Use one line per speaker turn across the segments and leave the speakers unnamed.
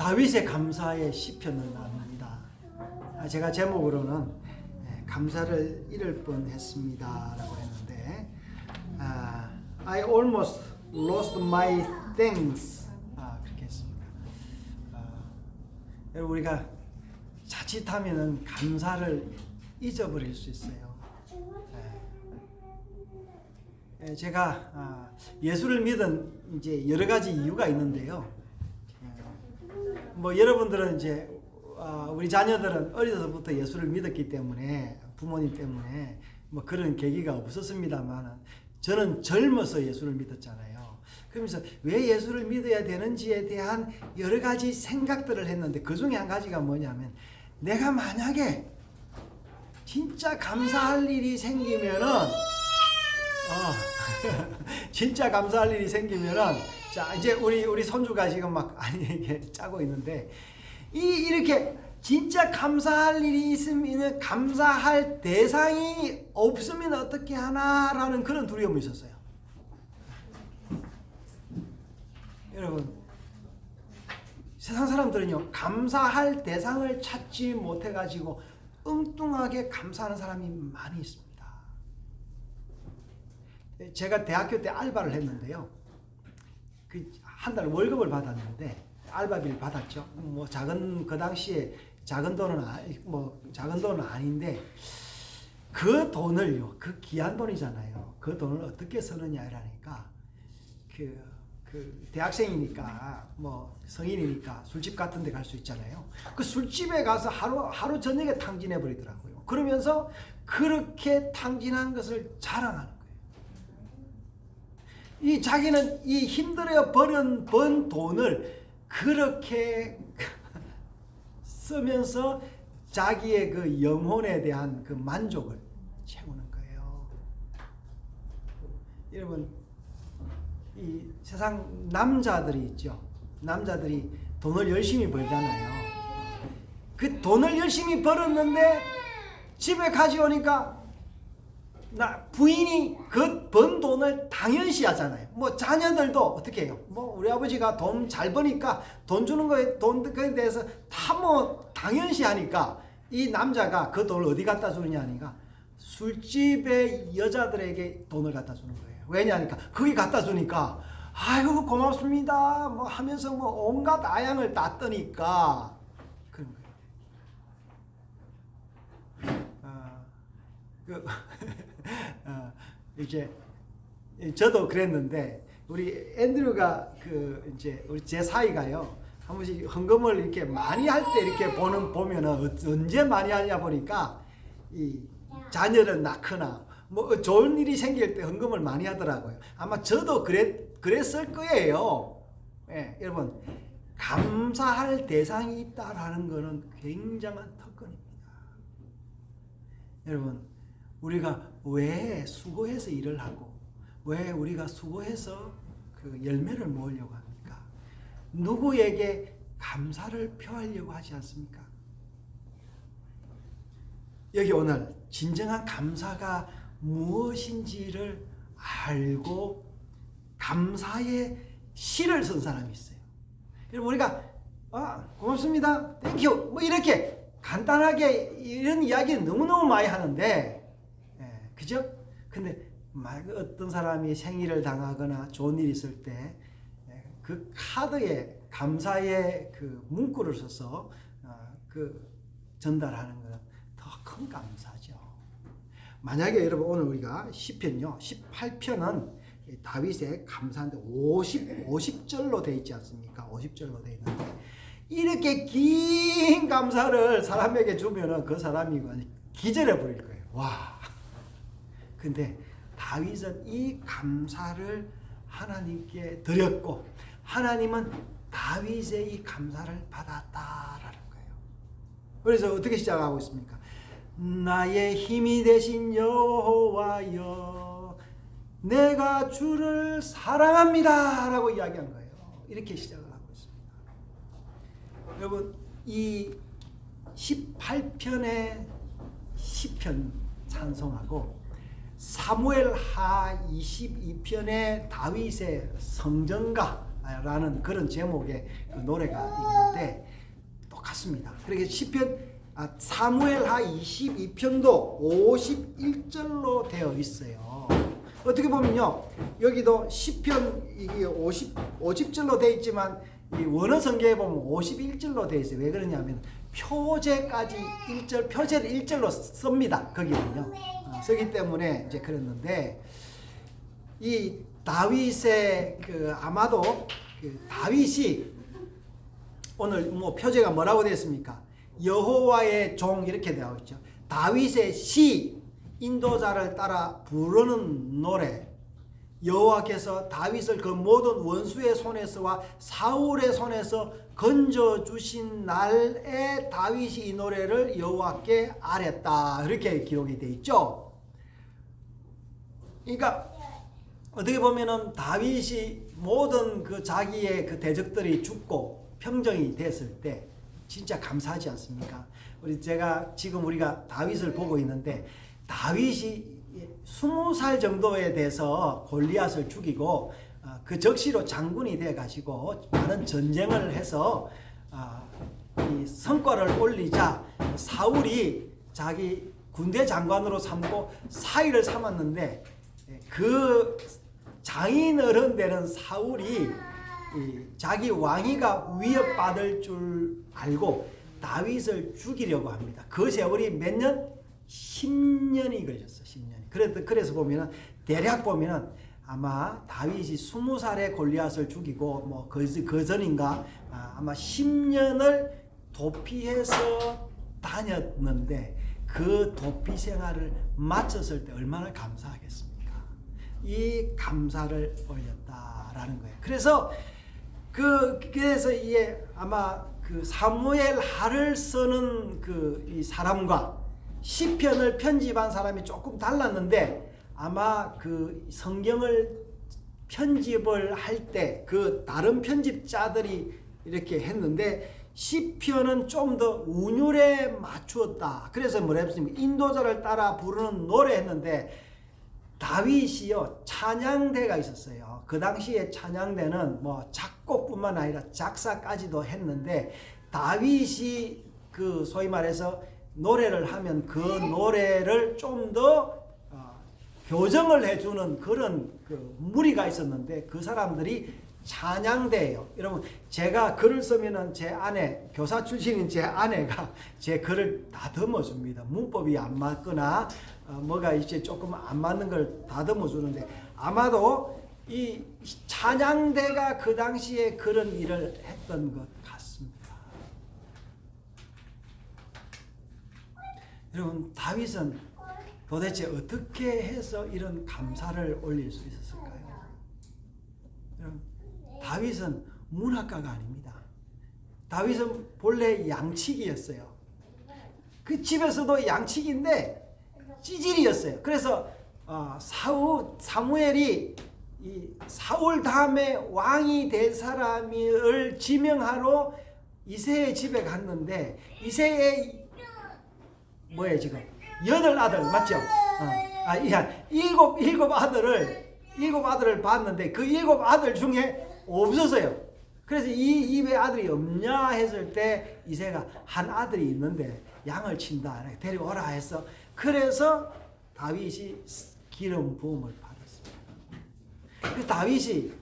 다윗의 감사의 시편을 나눕니다. 아, 제가 제목으로는 예, 감사를 잃을 뻔했습니다라고 했는데 아, I almost lost my thanks 아, 그렇게 했습니다. 우리가 자칫하면은 감사를 잊어버릴 수 있어요. 예, 제가 아, 예수를 믿은 이제 여러 가지 이유가 있는데요. 예, 뭐 여러분들은 이제 아, 우리 자녀들은 어려서부터 예수를 믿었기 때문에 부모님 때문에 뭐 그런 계기가 없었습니다만은 저는 젊어서 예수를 믿었잖아요. 그러면서 왜 예수를 믿어야 되는지에 대한 여러 가지 생각들을 했는데 그 중에 한 가지가 뭐냐면 내가 만약에 진짜 감사할 일이 생기면은 어, 진짜 감사할 일이 생기면은 자 이제 우리 우리 손주가 지금 막 아니 이게 짜고 있는데 이 이렇게 진짜 감사할 일이 있으면 감사할 대상이 없으면 어떻게 하나라는 그런 두려움이 있었어요. 여러분 세상 사람들은요 감사할 대상을 찾지 못해 가지고 엉뚱하게 감사하는 사람이 많이 있습니다. 제가 대학교 때 알바를 했는데요. 그 한 달 월급을 받았는데 알바비를 받았죠. 뭐 작은 그 당시에 작은 돈은 아니, 뭐 작은 돈은 아닌데 그 돈을요. 그 귀한 돈이잖아요. 그 돈을 어떻게 쓰느냐라니까 그, 그 대학생이니까 뭐 성인이니까 술집 같은 데 갈 수 있잖아요. 그 술집에 가서 하루 하루 저녁에 탕진해 버리더라고요. 그러면서 그렇게 탕진한 것을 자랑하는. 이 자기는 이 힘들어 버는 번 돈을 그렇게 쓰면서 자기의 그 영혼에 대한 그 만족을 채우는 거예요. 여러분 이 세상 남자들이 있죠. 남자들이 돈을 열심히 벌잖아요. 그 돈을 열심히 벌었는데 집에 가져오니까 나 부인이 그 번 돈을 당연시 하잖아요. 뭐 자녀들도 어떻게 해요? 뭐 우리 아버지가 돈 잘 버니까 돈 주는 거에 돈 그에 대해서 다 뭐 당연시 하니까 이 남자가 그 돈을 어디 갖다 주느냐 하니까 술집의 여자들에게 돈을 갖다 주는 거예요. 왜냐니까 거기 갖다 주니까 아이고 고맙습니다 뭐 하면서 뭐 온갖 아양을 다 떠니까 그런 거예요. 아, 그 어, 이제 저도 그랬는데 우리 앤드류가 그 이제 우리 제 사이가요 한 번씩 헌금을 이렇게 많이 할 때 이렇게 보는 보면은 어- 언제 많이 하냐 보니까 이 자녀를 낳거나 뭐 좋은 일이 생길 때 헌금을 많이 하더라고요. 아마 저도 그랬 그랬을 거예요. 예, 여러분 감사할 대상이 있다라는 것은 굉장한 특권입니다. 여러분 우리가 왜 수고해서 일을 하고 왜 우리가 수고해서 그 열매를 모으려고 합니까? 누구에게 감사를 표하려고 하지 않습니까? 여기 오늘 진정한 감사가 무엇인지를 알고 감사의 시를 쓴 사람이 있어요. 여러분 우리가 아 고맙습니다, 땡큐 뭐 이렇게 간단하게 이런 이야기 너무너무 많이 하는데 예, 그죠? 근데 막 어떤 사람이 생일을 당하거나 좋은 일이 있을 때 그 카드에 감사의 그 문구를 써서 어, 그 전달하는 것은 더큰 감사죠. 만약에 여러분 오늘 우리가 시편요 18편은 다윗의 감사인데 50 50절로 돼 있지 않습니까? 50절로 돼 있는데 이렇게 긴 감사를 사람에게 주면은 그 사람이 기절해 버릴 거예요. 와. 근데 다윗은 이 감사를 하나님께 드렸고 하나님은 다윗의 이 감사를 받았다라는 거예요. 그래서 어떻게 시작하고 있습니까? 나의 힘이 되신 여호와여 내가 주를 사랑합니다라고 이야기한 거예요. 이렇게 시작을 하고 있습니다. 여러분 이 18편의 시편 찬송하고 사무엘 하 22편의 다윗의 성전가 라는 그런 제목의 그 노래가 있는데 똑같습니다. 그렇게 시편 아, 사무엘 하 22편도 51절로 되어 있어요. 어떻게 보면요. 여기도 시편 이게 50 50절로 되어 있지만 이 원어 성경에 보면 51절로 되어 있어요. 왜 그러냐면 표제까지 1절 표제를 1절로 씁니다. 거기는요. 어, 쓰기 때문에 이제 그랬는데 이 다윗의 그 아마도 그 다윗이 오늘 뭐 표제가 뭐라고 되어 있습니까? 여호와의 종 이렇게 되어 있죠. 다윗의 시 인도자를 따라 부르는 노래 여호와께서 다윗을 그 모든 원수의 손에서와 사울의 손에서 건져 주신 날에 다윗이 이 노래를 여호와께 아랬다. 이렇게 기록이 돼 있죠. 그러니까 어떻게 보면은 다윗이 모든 그 자기의 그 대적들이 죽고 평정이 됐을 때 진짜 감사하지 않습니까? 우리 제가 지금 우리가 다윗을 보고 있는데 다윗이 스무 살 정도에 돼서 골리앗을 죽이고 아, 그 적시로 장군이 돼 가지고 많은 전쟁을 해서 아, 이 성과를 올리자 사울이 자기 군대 장관으로 삼고 사위를 삼았는데 예, 그 장인 어른 되는 사울이 이 자기 왕위가 위협받을 줄 알고 다윗을 죽이려고 합니다. 그 세월이 몇 년? 10년이 걸렸어. 10년이. 그래서 그래서 보면은 대략 보면은 아마 다윗이 20살에 골리앗을 죽이고 뭐그 그 전인가 아, 아마 10년을 도피해서 다녔는데 그 도피 생활을 마쳤을 때 얼마나 감사하겠습니까? 이 감사를 올렸다라는 거예요. 그래서 그 그래서 이게 아마 그 사무엘 하를 쓰는 그 이 사람과 시편을 편집한 사람이 조금 달랐는데 아마 그 성경을 편집을 할 때 그 다른 편집자들이 이렇게 했는데 시편은 좀 더 운율에 맞추었다. 그래서 뭐라 했습니까? 인도자를 따라 부르는 노래 했는데 다윗이요 찬양대가 있었어요. 그 당시에 찬양대는 뭐 작곡뿐만 아니라 작사까지도 했는데 다윗이 그 소위 말해서 노래를 하면 그 노래를 좀더 어, 교정을 해주는 그런 그 무리가 있었는데 그 사람들이 찬양대예요. 여러분 제가 글을 쓰면은 제 아내 교사 출신인 제 아내가 제 글을 다듬어 줍니다. 문법이 안 맞거나 어, 뭐가 이제 조금 안 맞는 걸 다듬어 주는데 아마도 이 찬양대가 그 당시에 그런 일을 했던 것 같습니다. 여러분 다윗은 도대체 어떻게 해서 이런 감사를 올릴 수 있었을까요? 여러분 다윗은 문학가가 아닙니다. 다윗은 본래 양치기였어요. 그 집에서도 양치기인데 찌질이었어요. 그래서 어, 사우 사무엘이 이 사울 다음에 왕이 될 사람을 지명하러 이세의 집에 갔는데 이세의 뭐예요 지금 여덟 아들 맞죠? 어. 아, 야, 일곱 일곱 아들을 일곱 아들을 봤는데 그 일곱 아들 중에 없었어요. 그래서 이 입에 아들이 없냐 했을 때 이세가 한 아들이 있는데 양을 친다 데려오라 해서 그래서 다윗이 기름 부음을 받았습니다. 그 다윗이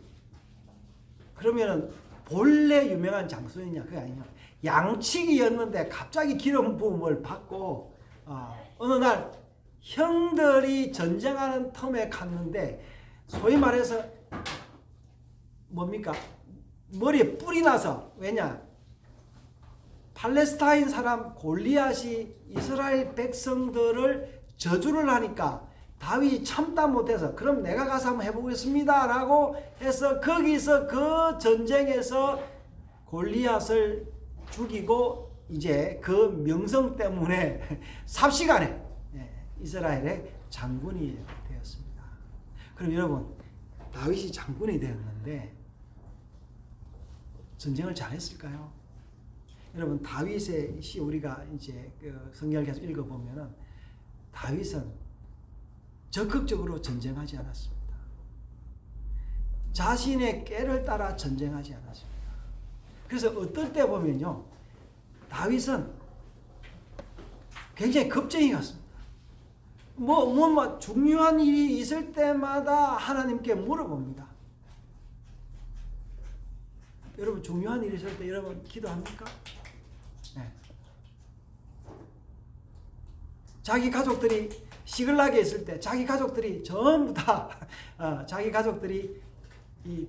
그러면은 본래 유명한 장수였냐 그게 아니냐 양치기였는데 갑자기 기름 부음을 받고 어, 어느 날 형들이 전쟁하는 텀에 갔는데 소위 말해서 뭡니까? 머리에 뿔이 나서. 왜냐? 팔레스타인 사람 골리앗이 이스라엘 백성들을 저주를 하니까 다윗이 참다 못해서 그럼 내가 가서 한번 해보겠습니다 라고 해서 거기서 그 전쟁에서 골리앗을 죽이고 이제 그 명성 때문에 삽시간에 예, 이스라엘의 장군이 되었습니다. 그럼 여러분 다윗이 장군이 되었는데 전쟁을 잘했을까요? 여러분 다윗의 시 우리가 이제 그 성경을 계속 읽어보면은 다윗은 적극적으로 전쟁하지 않았습니다. 자신의 깨를 따라 전쟁하지 않았습니다. 그래서 어떨 때 보면요. 다윗은 굉장히 겁쟁이 같습니다. 뭐, 뭐, 뭐, 중요한 일이 있을 때마다 하나님께 물어봅니다. 여러분, 중요한 일이 있을 때 여러분 기도합니까? 네. 자기 가족들이 시글나게 있을 때, 자기 가족들이 전부 다, 어, 자기 가족들이 이,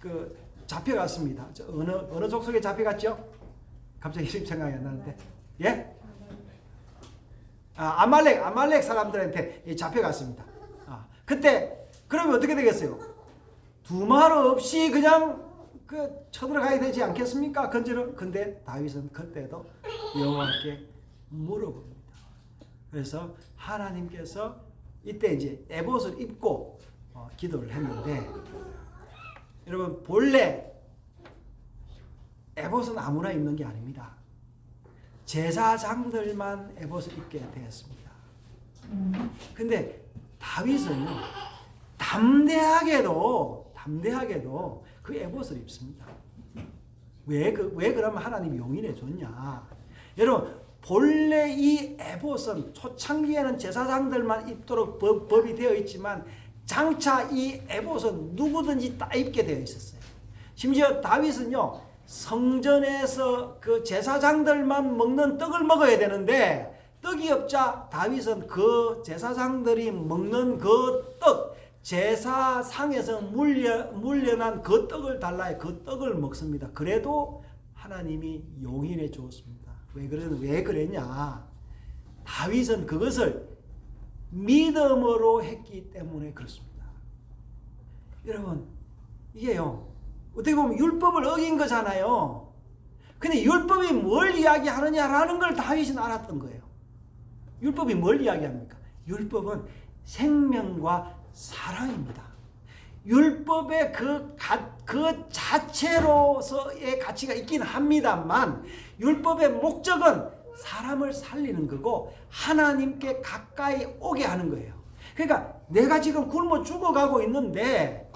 그, 잡혀갔습니다. 저 어느, 어느 족속에 잡혀갔죠? 갑자기 이름 생각이 안 나는데. 예? 아, 아말렉, 아말렉 사람들한테 이 잡혀갔습니다. 아, 그때, 그러면 어떻게 되겠어요? 두말 없이 그냥 그 쳐들어가야 되지 않겠습니까? 건지는 근데 다윗은 그때도 여호와께 물어봅니다. 그래서 하나님께서 이때 이제 에봇을 입고 어, 기도를 했는데 여러분 본래 에봇은 아무나 입는 게 아닙니다. 제사장들만 에봇을 입게 되었습니다. 근데 다윗은요 담대하게도 담대하게도 그 에봇을 입습니다. 왜, 그, 왜 그러면 하나님이 용인해 줬냐? 여러분, 본래 이 에봇은 초창기에는 제사장들만 입도록 법, 법이 되어 있지만 장차 이 에봇은 누구든지 다 입게 되어 있었어요. 심지어 다윗은요, 성전에서 그 제사장들만 먹는 떡을 먹어야 되는데 떡이 없자 다윗은 그 제사장들이 먹는 그 떡, 제사상에서 물려, 물려난 그 떡을 달라해 그 떡을 먹습니다. 그래도 하나님이 용인해 주었습니다. 왜 그러, 왜 그랬냐? 다윗은 그것을 믿음으로 했기 때문에 그렇습니다. 여러분, 이게요, 어떻게 보면 율법을 어긴 거잖아요. 근데 율법이 뭘 이야기하느냐라는 걸 다윗은 알았던 거예요. 율법이 뭘 이야기합니까? 율법은 생명과 사랑입니다. 율법의 그, 가, 그 자체로서의 가치가 있긴 합니다만, 율법의 목적은 사람을 살리는 거고, 하나님께 가까이 오게 하는 거예요. 그러니까 내가 지금 굶어 죽어가고 있는데,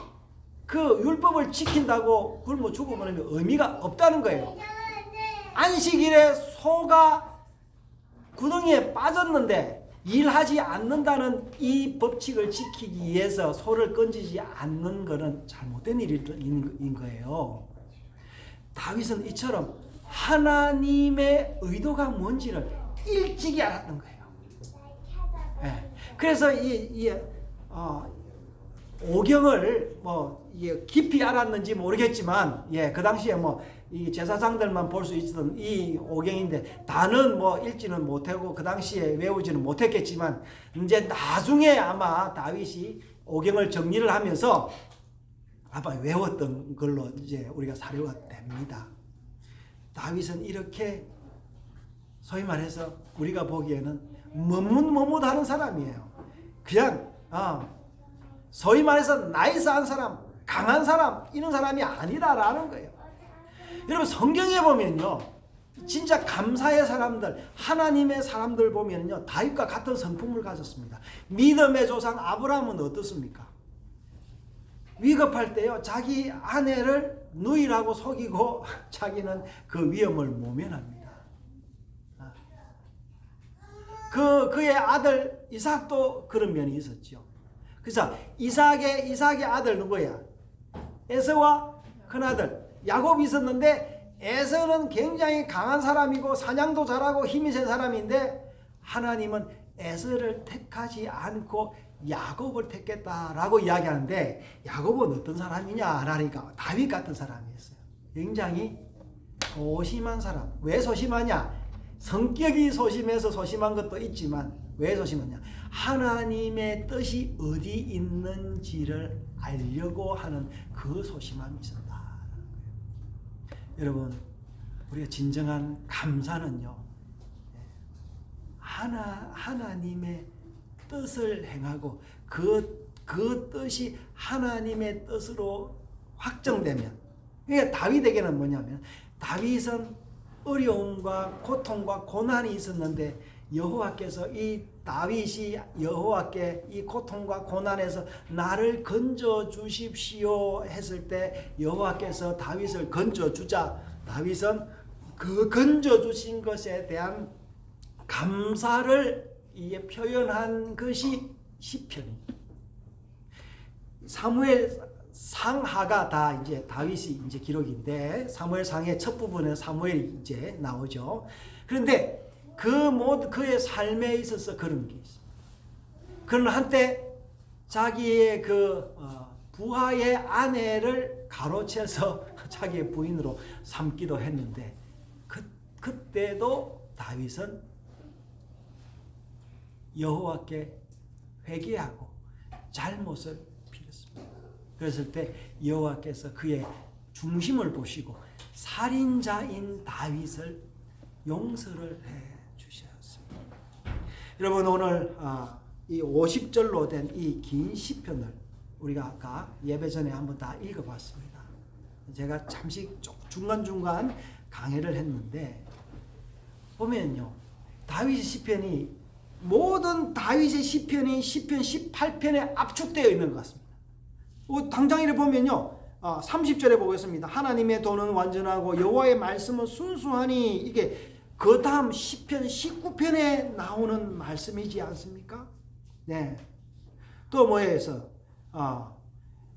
그 율법을 지킨다고 굶어 죽어버리면 의미가 없다는 거예요. 안식일에 소가 구덩이에 빠졌는데, 일하지 않는다는 이 법칙을 지키기 위해서 소를 건지지 않는 것은 잘못된 일인 거예요. 다윗은 이처럼 하나님의 의도가 뭔지를 일찍이 알았던 거예요. 예. 그래서 이, 이 어, 오경을 뭐 깊이 알았는지 모르겠지만 예, 그 당시에 뭐 이 제사장들만 볼 수 있었던 이 오경인데 다는 뭐 읽지는 못하고 그 당시에 외우지는 못했겠지만 이제 나중에 아마 다윗이 오경을 정리를 하면서 아마 외웠던 걸로 이제 우리가 사료가 됩니다. 다윗은 이렇게 소위 말해서 우리가 보기에는 머뭇머뭇하는 사람이에요. 그냥 어, 소위 말해서 나이스한 사람, 강한 사람 이런 사람이 아니다라는 거예요. 여러분 성경에 보면요. 진짜 감사의 사람들, 하나님의 사람들 보면요. 다윗과 같은 성품을 가졌습니다. 믿음의 조상 아브라함은 어떻습니까? 위급할 때요. 자기 아내를 누이라고 속이고 자기는 그 위험을 모면합니다. 아. 그 그의 아들 이삭도 그런 면이 있었죠. 그래서 이삭의 이삭의 아들 누구야? 에서와 큰 아들 야곱이 있었는데 에서는 굉장히 강한 사람이고 사냥도 잘하고 힘이 센 사람인데 하나님은 에서를 택하지 않고 야곱을 택했다라고 이야기하는데 야곱은 어떤 사람이냐라니까 다윗 같은 사람이었어요. 굉장히 소심한 사람. 왜 소심하냐? 성격이 소심해서 소심한 것도 있지만 왜 소심하냐? 하나님의 뜻이 어디 있는지를 알려고 하는 그 소심함이 있었다. 여러분, 우리가 진정한 감사는요, 하나, 하나님의 뜻을 행하고 그, 그 뜻이 하나님의 뜻으로 확정되면, 그러니까 다윗에게는 뭐냐면, 다윗은 어려움과 고통과 고난이 있었는데 여호와께서 이 다윗이 여호와께 이 고통과 고난에서 나를 건져 주십시오 했을 때 여호와께서 다윗을 건져 주자 다윗은 그 건져 주신 것에 대한 감사를 이에 표현한 것이 시편입니다. 사무엘 상하가 다 이제 다윗이 이제 기록인데 사무엘 상의 첫 부분에 사무엘이 이제 나오죠. 그런데 그 모든 그의 삶에 있어서 그런 게 있습니다. 그는 한때 자기의 그 어, 부하의 아내를 가로채서 자기의 부인으로 삼기도 했는데 그 그때도 다윗은 여호와께 회개하고 잘못을 빌었습니다. 그랬을 때 여호와께서 그의 중심을 보시고 살인자인 다윗을 용서를 해. 여러분 오늘 아, 이 50절로 된 이 긴 시편을 우리가 아까 예배 전에 한번 다 읽어봤습니다. 제가 잠시 중간중간 강해를 했는데 보면요 다윗의 시편이 모든 다윗의 시편이 시편 18편에 압축되어 있는 것 같습니다. 어, 당장 이래 보면요. 어, 30절에 보겠습니다. 하나님의 도는 완전하고 여호와의 말씀은 순수하니 이게 그 다음 시편 19편에 나오는 말씀이지 않습니까? 네. 또 뭐에서 어,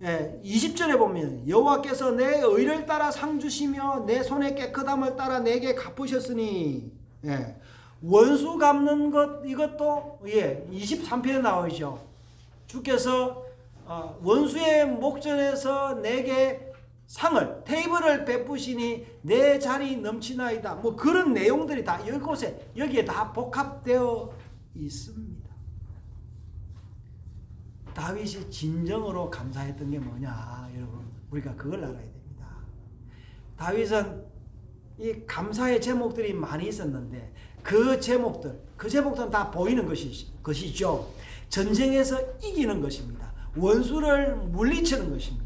예, 20절에 보면 여호와께서 내 의를 따라 상 주시며 내 손의 깨끗함을 따라 내게 갚으셨으니 예. 원수 갚는 것 이것도 예 23편에 나오죠. 주께서 어, 원수의 목전에서 내게 상을 테이블을 베푸시니 내 자리 넘치나이다. 뭐 그런 내용들이 다 이곳에 여기에 다 복합되어 있습니다. 다윗이 진정으로 감사했던 게 뭐냐, 여러분 우리가 그걸 알아야 됩니다. 다윗은 이 감사의 제목들이 많이 있었는데 그 제목들, 그 제목들은 다 보이는 것이, 것이죠. 전쟁에서 이기는 것입니다. 원수를 물리치는 것입니다.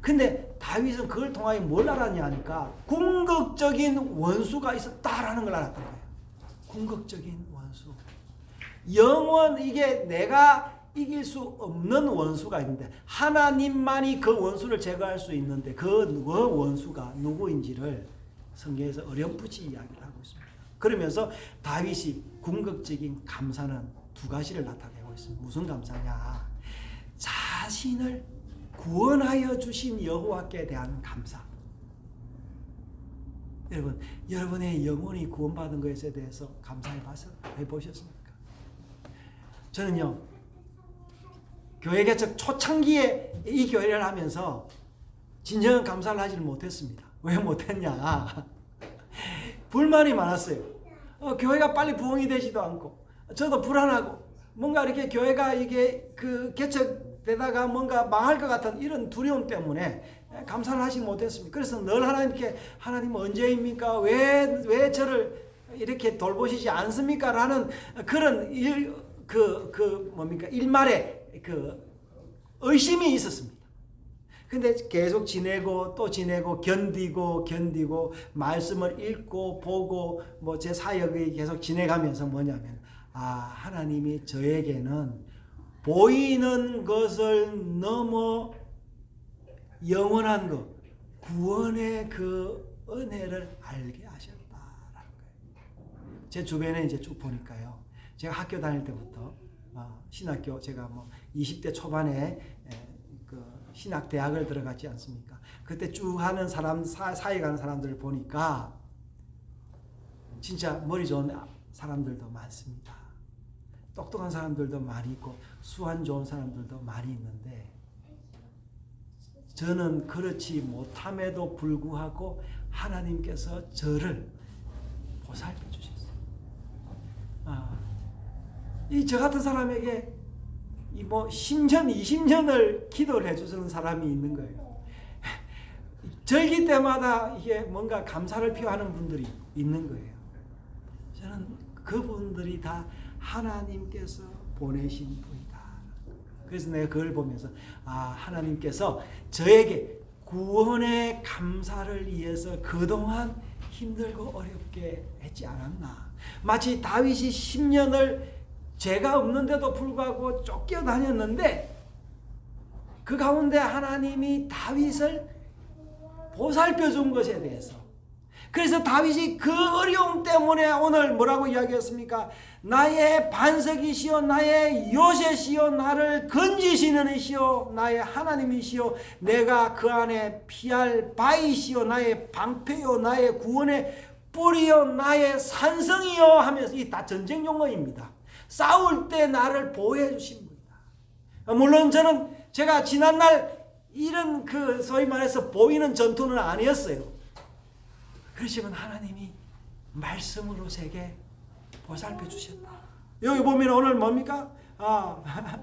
근데 다윗은 그걸 통하여 뭘 알았냐 하니까 궁극적인 원수가 있었다라는 걸 알았던 거예요. 궁극적인 원수. 영원 이게 내가 이길 수 없는 원수가 있는데 하나님만이 그 원수를 제거할 수 있는데 그 원수가 누구인지를 성경에서 어렴풋이 이야기를 하고 있습니다. 그러면서 다윗이 궁극적인 감사는 두 가지를 나타내고 있습니다. 무슨 감사냐? 자신을 구원하여 주신 여호와께 대한 감사. 여러분, 여러분의 영혼이 구원받은 것에 대해서 감사해 보셨습니까? 저는요. 교회 개척 초창기에 이 교회를 하면서 진정한 감사를 하지를 못했습니다. 왜 못했냐? 불만이 많았어요. 어, 교회가 빨리 부흥이 되지도 않고, 저도 불안하고, 뭔가 이렇게 교회가 이게 그 개척 되다가 뭔가 망할 것 같은 이런 두려움 때문에 감사를 하지 못했습니다. 그래서 늘 하나님께 하나님 언제입니까? 왜, 왜 저를 이렇게 돌보시지 않습니까? 라는 그런 일, 그, 그 뭡니까? 일말의 그 의심이 있었습니다. 근데 계속 지내고 또 지내고 견디고 견디고 말씀을 읽고 보고 뭐 제 사역이 계속 지내가면서 뭐냐면 아 하나님이 저에게는 보이는 것을 넘어 영원한 것 구원의 그 은혜를 알게 하셨다라는 거예요. 제 주변에 이제 쭉 보니까요. 제가 학교 다닐 때부터 어, 신학교 제가 뭐 20대 초반에 그 신학 대학을 들어갔지 않습니까? 그때 쭉 하는 사람 사, 사회 가는 사람들을 보니까 진짜 머리 좋은 사람들도 많습니다. 똑똑한 사람들도 많이 있고 수완 좋은 사람들도 많이 있는데 저는 그렇지 못함에도 불구하고 하나님께서 저를 보살펴 주셨어요. 아, 이 저 같은 사람에게 이뭐 10년, 20년을 기도를 해주는 사람이 있는 거예요. 절기 때마다 이게 뭔가 감사를 표하는 분들이 있는 거예요. 저는 그분들이 다 하나님께서 보내신 분이다. 그래서 내가 그걸 보면서 아 하나님께서 저에게 구원의 감사를 위해서 그동안 힘들고 어렵게 했지 않았나? 마치 다윗이 10년을 죄가 없는데도 불구하고 쫓겨다녔는데 그 가운데 하나님이 다윗을 보살펴 준 것에 대해서 그래서 다윗이 그 어려움 때문에 오늘 뭐라고 이야기했습니까? 나의 반석이시여 나의 요새시여 나를 건지시는 이시여 나의 하나님이시여 내가 그 안에 피할 바이시여 나의 방패요 나의 구원의 뿌리요 나의 산성이요 하면서 이 다 전쟁 용어입니다. 싸울 때 나를 보호해 분이다. 물론 저는 제가 지난날 이런 그 소위 말해서 보이는 전투는 아니었어요. 그렇지만 하나님이 말씀으로 제게 보살펴 주셨다. 여기 보면 오늘 뭡니까? 아,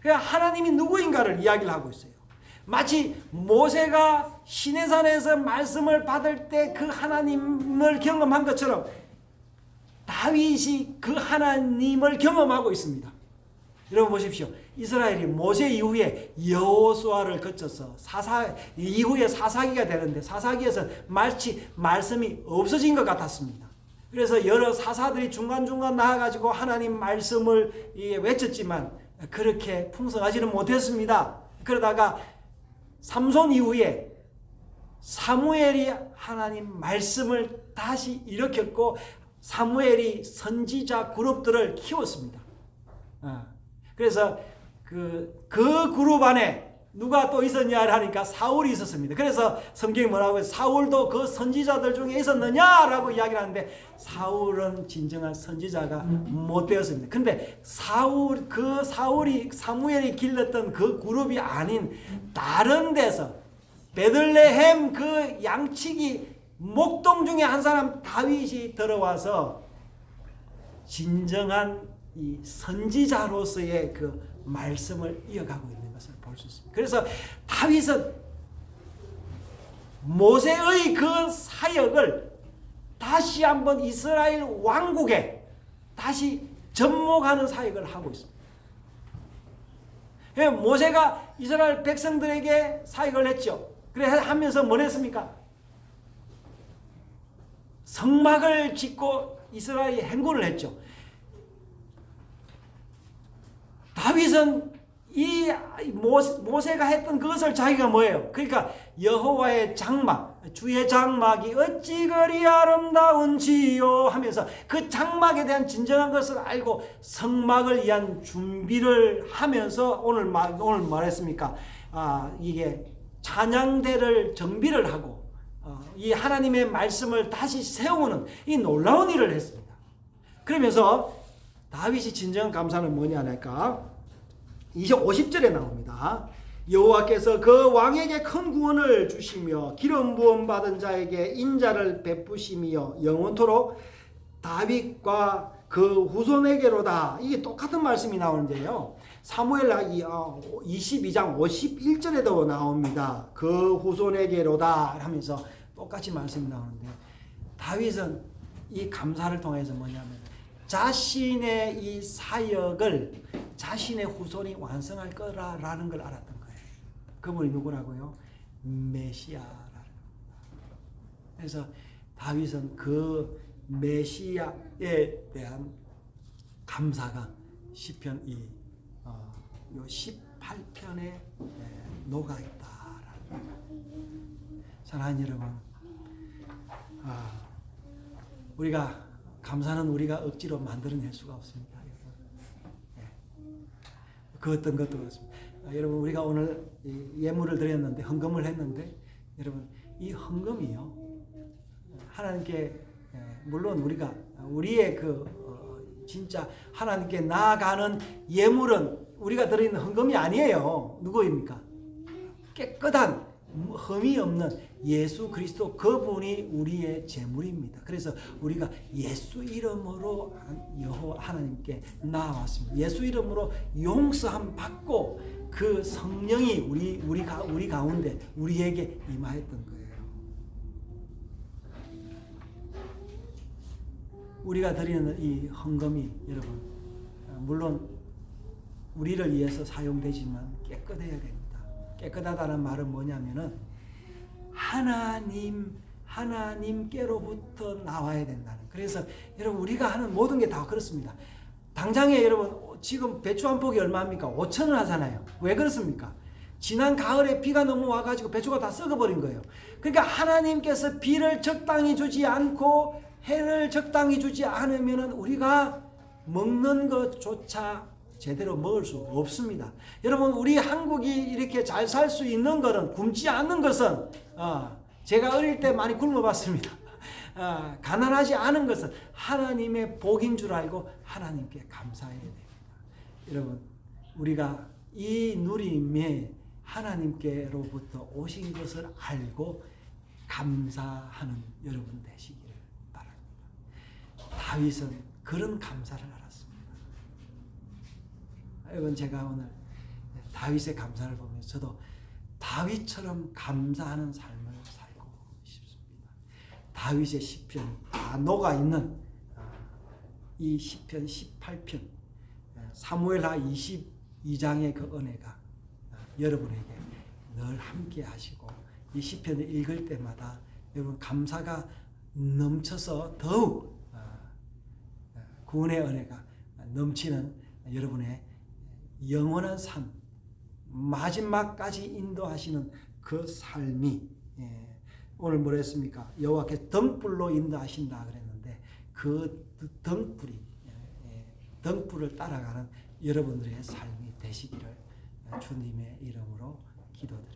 그냥 하나님이 누구인가를 이야기를 하고 있어요. 마치 모세가 시내산에서 말씀을 받을 때 그 하나님을 경험한 것처럼 다윗이 그 하나님을 경험하고 있습니다. 여러분 보십시오. 이스라엘이 모세 이후에 여호수아를 거쳐서 사사 이후에 사사기가 되는데 사사기에서 마치 말씀이 없어진 것 같았습니다. 그래서 여러 사사들이 중간중간 나와가지고 하나님 말씀을 외쳤지만 그렇게 풍성하지는 못했습니다. 그러다가 삼손 이후에 사무엘이 하나님 말씀을 다시 일으켰고 사무엘이 선지자 그룹들을 키웠습니다. 어. 그래서 그, 그 그룹 안에 누가 또 있었냐 하니까 사울이 있었습니다. 그래서 성경이 뭐라고 해서 사울도 그 선지자들 중에 있었느냐라고 이야기를 하는데 사울은 진정한 선지자가 못 되었습니다. 근데 사울 그 사울이 사무엘이 길렀던 그 그룹이 아닌 다른 데서 베들레헴 그 양치기 목동 중에 한 사람 다윗이 들어와서 진정한 이 선지자로서의 그 말씀을 이어가고 있는 것을 볼 수 있습니다. 그래서 다윗은 모세의 그 사역을 다시 한번 이스라엘 왕국에 다시 접목하는 사역을 하고 있습니다. 예, 모세가 이스라엘 백성들에게 사역을 했죠. 그래 하면서 뭘 했습니까? 성막을 짓고 이스라엘이 행군을 했죠. 다윗은 이 모세가 했던 그것을 자기가 뭐예요? 그러니까 여호와의 장막, 주의 장막이 어찌 그리 아름다운지요 하면서 그 장막에 대한 진정한 것을 알고 성막을 위한 준비를 하면서 오늘 말 오늘 말했습니까? 아 이게 찬양대를 정비를 하고 어, 이 하나님의 말씀을 다시 세우는 이 놀라운 일을 했습니다. 그러면서 다윗이 진정한 감사는 뭐냐 하니까 50절에 나옵니다. 여호와께서 그 왕에게 큰 구원을 주시며 기름 부음 받은 자에게 인자를 베푸시며 영원토록 다윗과 그 후손에게로다. 이게 똑같은 말씀이 나오는데요. 사무엘하 22장 51절에도 나옵니다. 그 후손에게로다 하면서 똑같이 말씀이 나오는데 다윗은 이 감사를 통해서 뭐냐면 자신의 이 사역을 자신의 후손이 완성할 거라는 걸 알았던 거예요. 그분이 누구라고요? 메시아라는 그래서 다윗은 그 메시아에 대한 감사가 시편 이 어, 18편에 녹아 있다라는 사랑하는 여러분, 아, 우리가 감사는 우리가 억지로 만들어낼 수가 없습니다. 그 어떤 것도 그렇습니다. 아, 여러분 우리가 오늘 예물을 드렸는데 헌금을 했는데 여러분 이 헌금이요 하나님께 물론 우리가 우리의 그 어, 진짜 하나님께 나아가는 예물은 우리가 드리는 헌금이 아니에요. 누구입니까? 깨끗한 흠이 없는 예수 그리스도 그분이 우리의 제물입니다. 그래서 우리가 예수 이름으로 여호 하나님께 나왔습니다. 예수 이름으로 용서함 받고 그 성령이 우리 우리 가 우리 가운데 우리에게 임하였던 거예요. 우리가 드리는 이 헌금이 여러분 물론 우리를 위해서 사용되지만 깨끗해야 됩니다. 깨끗하다는 말은 뭐냐면은 하나님 하나님께로부터 나와야 된다는. 그래서 여러분 우리가 하는 모든 게 다 그렇습니다. 당장에 여러분 지금 배추 한 폭이 얼마입니까? 5천 원 하잖아요. 왜 그렇습니까? 지난 가을에 비가 너무 와가지고 배추가 다 썩어버린 거예요. 그러니까 하나님께서 비를 적당히 주지 않고 해를 적당히 주지 않으면 우리가 먹는 것조차 제대로 먹을 수 없습니다. 여러분 우리 한국이 이렇게 잘 살 수 있는 것은 굶지 않는 것은 어, 제가 어릴 때 많이 굶어봤습니다. 어, 가난하지 않은 것은 하나님의 복인 줄 알고 하나님께 감사해야 됩니다. 여러분 우리가 이 누림에 하나님께로부터 오신 것을 알고 감사하는 여러분 되시기를 바랍니다. 다윗은 그런 감사를 알았습니다. 여러분 제가 오늘 다윗의 감사를 보면서 저도 다윗처럼 감사하는 삶을 살고 싶습니다. 다윗의 시편이 다 녹아 있는 아, 이 시편 18편 사무엘하 22장의 그 은혜가 아, 여러분에게 늘 함께 하시고 이 시편을 읽을 때마다 여러분 감사가 넘쳐서 더욱 아, 구원의 은혜가 넘치는 여러분의 영원한 삶 마지막까지 인도하시는 그 삶이 예, 오늘 뭐라 했습니까? 여호와께서 등불로 인도하신다 그랬는데 그 등불이 예, 등불을 따라가는 여러분들의 삶이 되시기를 주님의 이름으로 기도드립니다.